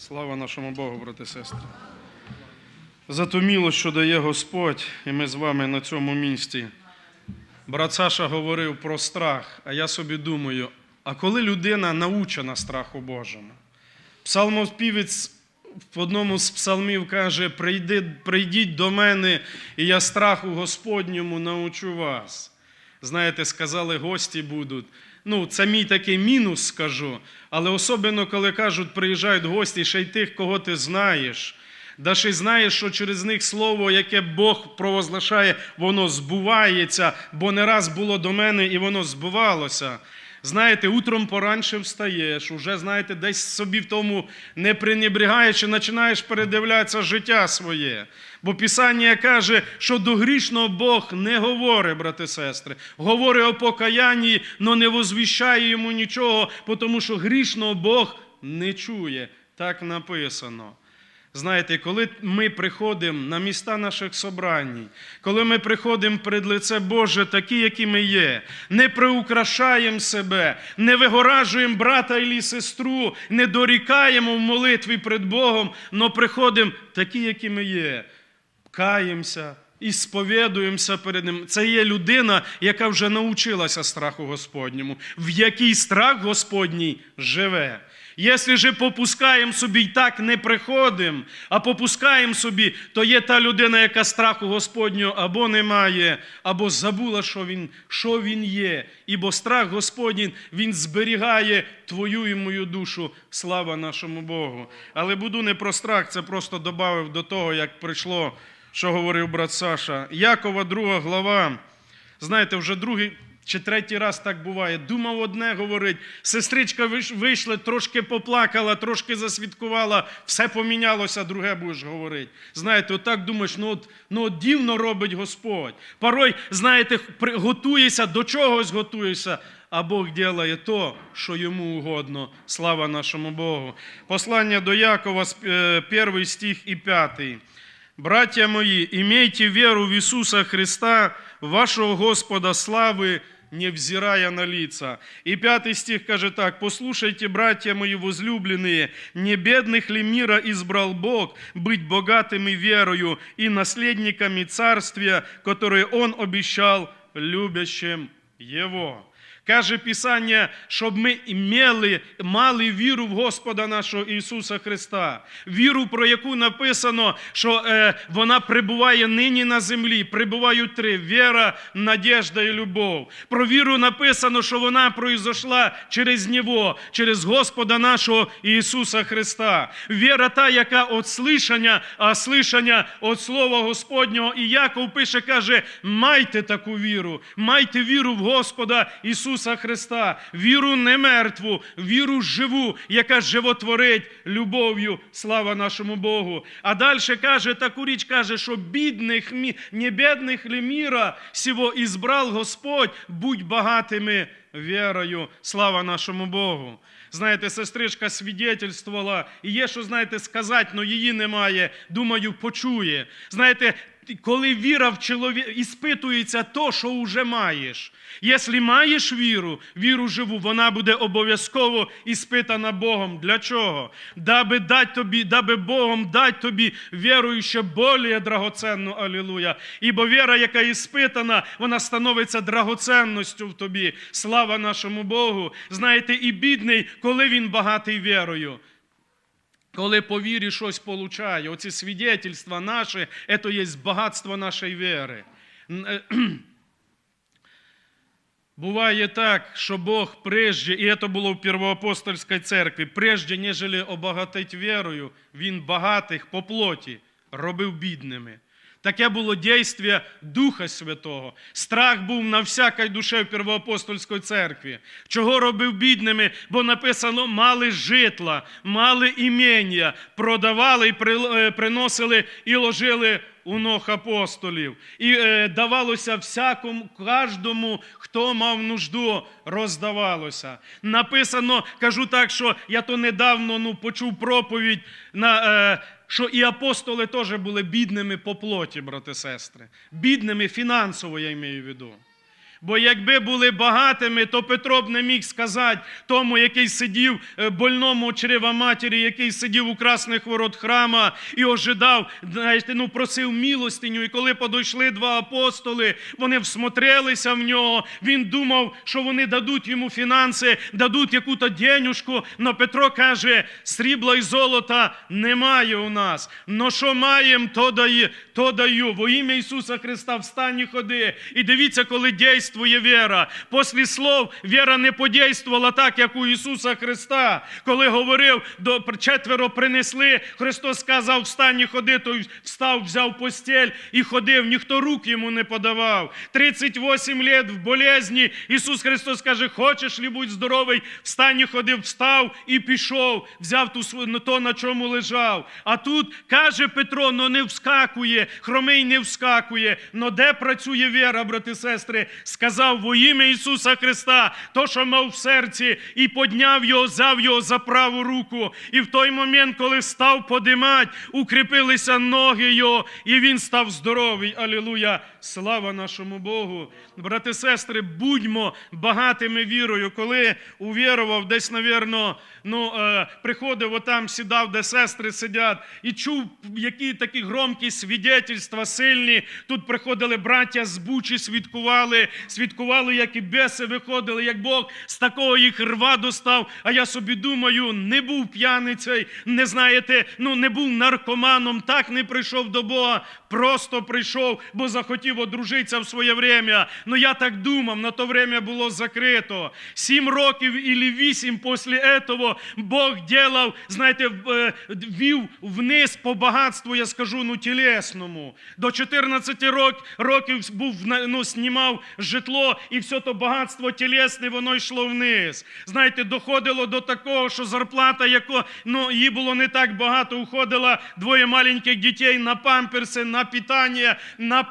Слава нашому Богу, брати і сестри. За ту що дає Господь, і ми з вами на цьому місці. Брат Саша говорив про страх, а я собі думаю, а коли людина научена страху Божому? Псалмоспівець в одному з псалмів каже: «Прийди, прийдіть до мене, і я страху Господньому научу вас. Знаєте, сказали, гості будуть. Ну, це мій такий мінус, скажу. Але особливо, коли кажуть, приїжджають гості, ще й тих, кого ти знаєш. Да ще й знаєш, що через них слово, яке Бог провозглашає, воно збувається, бо не раз було до мене і воно збувалося. Знаєте, утром поранше встаєш, уже, знаєте, десь собі в тому не пренебрігаєш і починаєш передивлятися життя своє. Бо Писання каже, що до грішного Бог не говорить, брати сестри. Говорить о покаянні, але не возвіщає йому нічого, тому що грішного Бог не чує. Так написано. Знаєте, коли ми приходимо на міста наших собрань, коли ми приходимо перед лице Боже, такі, які ми є, не приукрашаємо себе, не вигоражуємо брата і сестру, не дорікаємо в молитві перед Богом, але приходимо такі, які ми є, каємося і сповідуємося перед Ним. Це є людина, яка вже навчилася страху Господньому, в якій страх Господній живе. Якщо же попускаємо собі і так не приходимо, а попускаємо собі, то є та людина, яка страху Господнього або не має, або забула, що він, що він є. Ібо страх Господній, він зберігає твою і мою душу. Слава нашому Богу. Але буду не про страх, це просто додав до того, як прийшло, що говорив брат Саша. Якова, друга глава. Знаєте, вже другий чи третій раз так буває. Думав одне говорить, сестричка вийшла, трошки поплакала, трошки засвідкувала, все помінялося, друге будеш говорити. Знаєте, отак думаєш, ну от, ну от дивно робить Господь. Порой, знаєте, готуєшся, до чогось готуєшся, а Бог ділає то, що йому угодно. Слава нашому Богу. Послання до Якова, е, перший стих і п'ятий. Братья мои, имейте веру в Иисуса Христа, вашего Господа славы, невзирая на лица. И пятый стих каже так, «Послушайте, братья мои возлюбленные, не бедных ли мира избрал Бог быть богатыми верою и наследниками царствия, которое Он обещал любящим Его». Каже Писання, щоб ми мали, мали віру в Господа нашого Ісуса Христа. Віру, про яку написано, що е, вона прибуває нині на землі. Прибувають три: віра, надежда і любов. Про віру написано, що вона произошла через Нього, через Господа нашого Ісуса Христа. Віра та, яка от слишання, а слишання от Слова Господнього. І Яков пише, каже: майте таку віру, майте віру в Господа Ісуса Христа, віру не мертву, віру живу, яка животворить любов'ю. Слава нашому Богу. А далі каже, таку річ каже, що бідних, не бідних ли міра сього ізбрав Господь, будь багатими вірою. Слава нашому Богу. Знаєте, сестричка свідетельствувала, і є, що, знаєте, сказати, але її немає. Думаю, почує. Знаєте, коли віра в чоловіка, іспитується то, що вже маєш. Якщо маєш віру, віру живу, вона буде обов'язково іспитана Богом. Для чого? Даби дать тобі, даби Богом дать тобі вірою ще более драгоценну, алілуя. Ібо віра, яка іспитана, вона становиться драгоценністю в тобі. Слава нашому Богу. Знаєте, і бідний, коли він багатий вірою. Коли по вірі щось получає, оці свідетельства наші, це є багатство нашої віри. Е, Буває так, що Бог прежде, і це було в Первоапостольській церкві, прежде, нежели обогатить вірою, Він багатих по плоті робив бідними. Таке було дійство Духа Святого. Страх був на всякій душе в Первоапостольській церкві. Чого робив бідними? Бо написано, мали житла, мали імення, продавали і е, приносили і ложили у ног апостолів. І е, давалося всякому, кожному, хто мав нужду, роздавалося. Написано, кажу так, що я то недавно ну, почув проповідь на. Е, що і апостоли теж були бідними по плоті, брати сестри. Бідними фінансово, я маю в виду. Бо якби були багатими, то Петро б не міг сказати тому, який сидів е, больному чрева матері, який сидів у красних ворот храма і ожидав, знаєте, ну просив милостиню. І коли подійшли два апостоли, вони всмотрелися в нього. Він думав, що вони дадуть йому фінанси, дадуть яку-то денюжку. Но Петро каже: срібла і золота немає у нас. Но що маємо, то дає, то даю. Во ім'я Ісуса Христа встань і ходи. І дивіться, коли дійствує віра. Після слов віра не подействувала так, як у Ісуса Христа. Коли говорив, до четверо принесли, Христос сказав, встань і ходи, той встав, взяв постіль і ходив. Ніхто рук йому не подавав. 38 лет в болезні. Ісус Христос каже, хочеш ли будь здоровий, встань і ходи, встав і пішов, взяв ту то, на чому лежав. А тут каже Петро, ну не вскакує, хромий не вскакує. Но де працює віра, брати сестри? Сказав во ім'я Ісуса Христа, то, що мав в серці, і подняв його, взяв його за праву руку. І в той момент, коли став подимать, укріпилися ноги його, і він став здоровий. Алілуя! Слава нашому Богу. Брати сестри, будьмо багатими вірою. Коли увірував, десь, навірно, ну, е, приходив отам, сідав, де сестри сидять, і чув, які такі громкі свідетельства сильні. Тут приходили браття з Бучі, свідкували, свідкували, як і беси виходили, як Бог з такого їх рва достав. А я собі думаю, не був п'яницей, не знаєте, ну не був наркоманом, так не прийшов до Бога, просто прийшов, бо захотів одружитися в своє время. Ну я так думав, на то время було закрито. Сім років і вісім після цього Бог ділав, знаєте, е, вів вниз по багатству, я скажу, ну тілесному. До 14 рок- років був, ну, знімав житло, і все то багатство тілесне, воно йшло вниз. Знаєте, доходило до такого, що зарплата, яко, ну, її було не так багато, уходила двоє маленьких дітей на памперси, на питання, на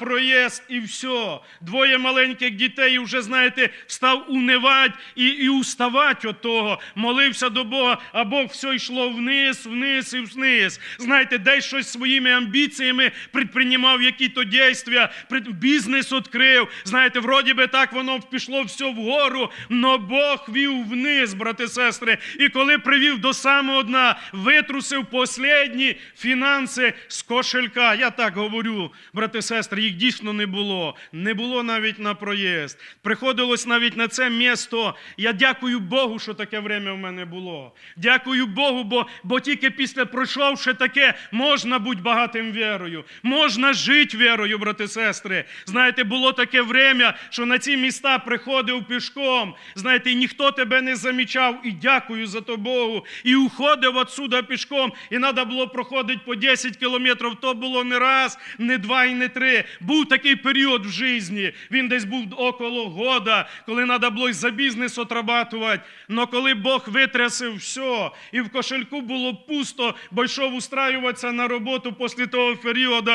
проїзд і все. Двоє маленьких дітей вже, знаєте, встав унивати і, і уставати від того. Молився до Бога, а Бог все йшло вниз, вниз і вниз. Знаєте, десь щось своїми амбіціями предприймав які-то дійства, бізнес відкрив. Знаєте, вроді би так воно пішло все вгору, но Бог вів вниз, брати сестри. І коли привів до самого дна, витрусив последні фінанси з кошелька. Я так говорю, брати сестри, їх дійсно не було. Не було навіть на проїзд. Приходилось навіть на це місто. Я дякую Богу, що таке время в мене було. Дякую Богу, бо, бо тільки після пройшовши таке, можна бути багатим вірою, можна жити вірою, брати сестри. Знаєте, було таке время, що на ці міста приходив пішком. Знаєте, ніхто тебе не замічав. І дякую за то Богу. І уходив отсюда пішком. І треба було проходити по 10 кілометрів. То було не раз, не два і не три. Був такий період в житті. Він десь був около года, коли треба було за бізнес отрабатувати. Но коли Бог витрясив все, і в кошельку було пусто, бо йшов устраюватися на роботу після того періоду,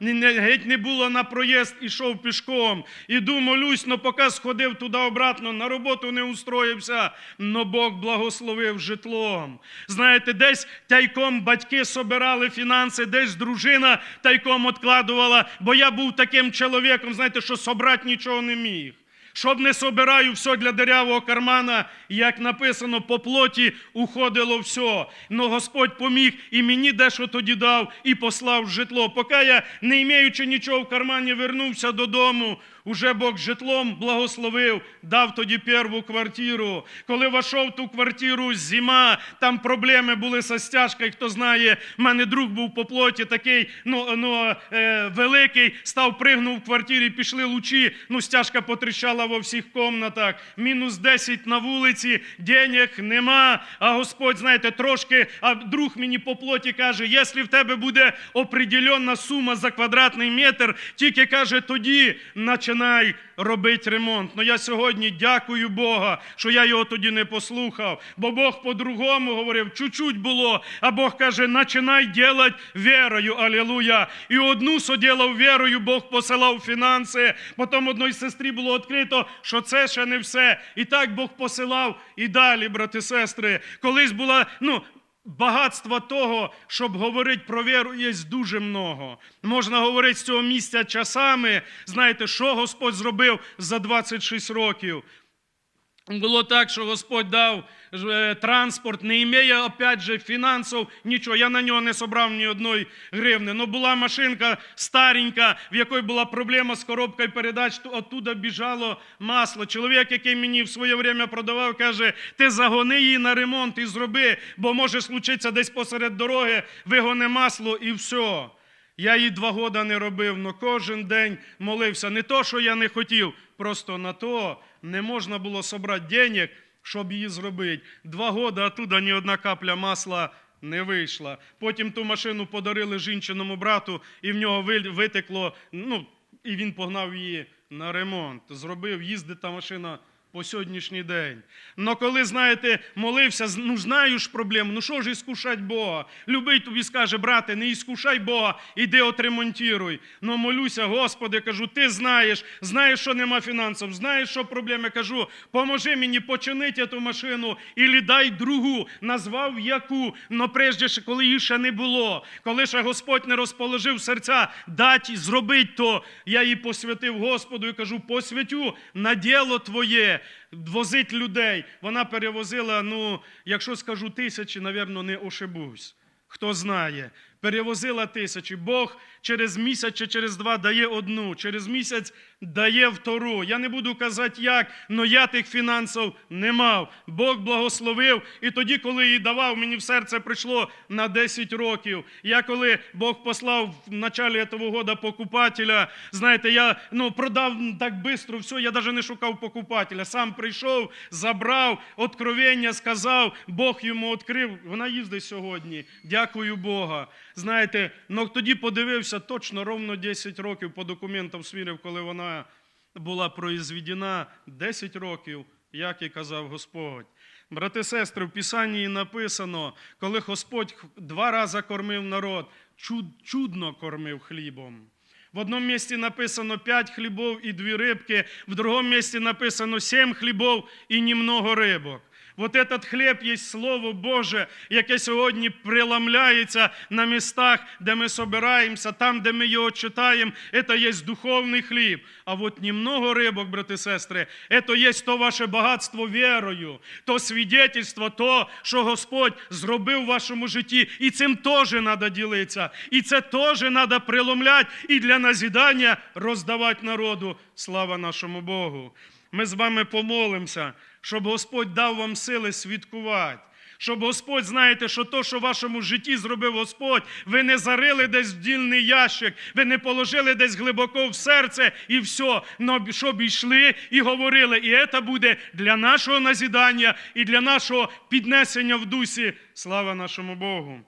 геть не було на проїзд, ішов пішком. Іду молюсь, но поки сходив туди обратно, на роботу не устроївся, но Бог благословив житлом. Знаєте, десь тайком батьки собирали фінанси, десь дружина тайком откладувала, бо я був таким чоловіком, знаєте, що собрати нічого не міг. Щоб не собираю все для дирявого кармана, як написано, по плоті уходило все. Но Господь поміг і мені дещо тоді дав і послав житло. Поки я, не маючи нічого в кармані, вернувся додому, уже Бог житлом благословив, дав тоді перву квартиру. Коли війшов в ту квартиру зима, там проблеми були со стяжкою. Хто знає, в мене друг був по плоті такий, ну, ну е, великий, став пригнув в квартирі, пішли лучі, ну стяжка потріщала во всіх комнатах. Мінус 10 на вулиці, денег нема. А Господь, знаєте, трошки, а друг мені по плоті каже, якщо в тебе буде определенна сума за квадратний метр, тільки каже, тоді починай робити ремонт. Ну я сьогодні дякую Бога, що я його тоді не послухав, бо Бог по-другому говорив, чуть-чуть було, а Бог каже, починай делать вірою, алілуя. І одну соділав вірою, Бог посилав фінанси, потім одної сестрі було відкрито, що це ще не все. І так Бог посилав і далі, брати, сестри. Колись була, ну, Багатства того, щоб говорити про віру, є дуже много. Можна говорити з цього місця часами. Знаєте, що Господь зробив за 26 років? Було так, що Господь дав е, транспорт, не імеє, опять же, фінансів, нічого. Я на нього не собрав ні одної гривни. Но була машинка старенька, в якої була проблема з коробкою передач, оттуда біжало масло. Чоловік, який мені в своє время продавав, каже: ти загони її на ремонт і зроби, бо може случитися десь посеред дороги, вигоне масло і все. Я її два года не робив, але кожен день молився. Не то, що я не хотів, просто на то не можна було собрати денег, щоб її зробити. Два роки оттуда ні одна капля масла не вийшла. Потім ту машину подарили жінчиному брату, і в нього ви- витекло, ну, і він погнав її на ремонт. Зробив, їздить та машина по сьогоднішній день. Но коли, знаєте, молився, ну знаю ж проблему, ну що ж іскушать Бога? Любий тобі скаже, брате, не іскушай Бога, іди отремонтіруй. Но молюся, Господи, кажу, ти знаєш, знаєш, що нема фінансів, знаєш, що проблеми. Кажу, поможи мені починити ту машину, і дай другу, назвав яку, но прежде, ще, коли її ще не було, коли ще Господь не розположив серця, дать, зробить то, я її посвятив Господу і кажу, посвятю на діло Твоє, возить людей. Вона перевозила, ну, якщо скажу тисячі, навірно, не ошибусь. Хто знає, перевозила тисячі. Бог через місяць чи через два дає одну, через місяць дає втору. Я не буду казати як, але я тих фінансів не мав. Бог благословив. І тоді, коли її давав, мені в серце прийшло на 10 років. Я коли Бог послав в началі цього года покупателя, знаєте, я ну, продав так швидко все, я навіть не шукав покупателя. Сам прийшов, забрав, откровення сказав, Бог йому відкрив. Вона їздить сьогодні. Дякую Бога. Знаєте, ну тоді подивився точно ровно 10 років по документам свірив, коли вона була произведена 10 років, як і казав Господь. Брати сестри, в Писанні написано, коли Господь два рази кормив народ, чуд, чудно кормив хлібом. В одному місці написано п'ять хлібов і дві рибки, в другому місці написано сім хлібов і німного рибок. Вот этот хліб є Слово Боже, яке сьогодні приламляється на містах, де ми собираємося, там, де ми його читаємо, це є духовний хліб. А от немного рибок, брати і сестри, це є то ваше багатство вірою, то свідетельство, то, що Господь зробив в вашому житті. І цим теж треба ділитися. І це теж треба приломляти і для назідання роздавати народу. Слава нашому Богу. Ми з вами помолимося, щоб Господь дав вам сили свідкувати. Щоб Господь, знаєте, що то, що в вашому житті зробив Господь, ви не зарили десь в дільний ящик, ви не положили десь глибоко в серце і все, но щоб йшли і говорили. І це буде для нашого назідання і для нашого піднесення в дусі. Слава нашому Богу.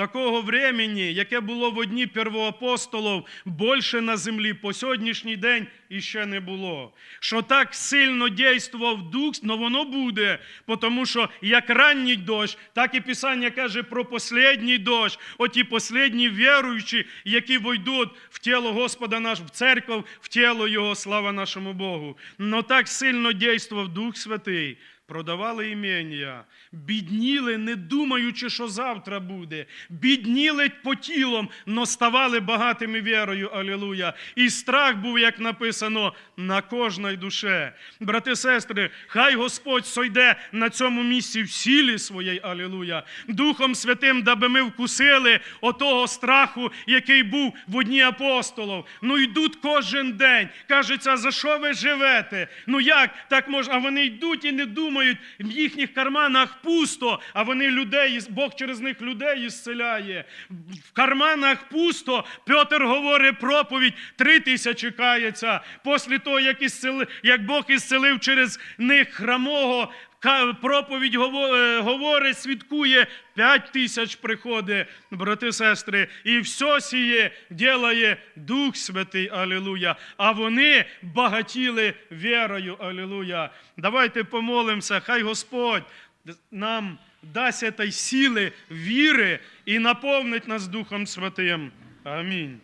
Такого времени, яке було в одні первоапостолів, більше на землі по сьогоднішній день іще не було. Що так сильно дійствував дух, но воно буде, тому що як ранній дощ, так і Писання каже про послідній дощ, оті послідні віруючі, які войдуть в тіло Господа наш, в церкву, в тіло Його, слава нашому Богу. Но так сильно дійствував Дух Святий. Продавали імення, бідніли, не думаючи, що завтра буде. Бідніли по тілом, но ставали багатими вірою. Алілуя. І страх був, як написано, на кожній душе. Брати, сестри, хай Господь сойде на цьому місці в сілі своєї. Алілуя. Духом Святим, даби ми вкусили отого страху, який був в одні апостолів. Ну йдуть кожен день. Кажеться, за що ви живете? Ну як так може? А вони йдуть і не думають, в їхніх карманах пусто, а вони людей, Бог через них людей ісцеляє. В карманах пусто. Петр говорить проповідь, три тисячі кається. Після того, як, ісцели, як Бог ісцелив через них храмого, проповідь е, говорить, свідкує, п'ять тисяч приходить, брати, сестри, і все сіє ділає Дух Святий, Алілуя. А вони багатіли вірою, Алілуя. Давайте помолимося, хай Господь нам дасть этой сили віри і наповнить нас Духом Святим. Амінь.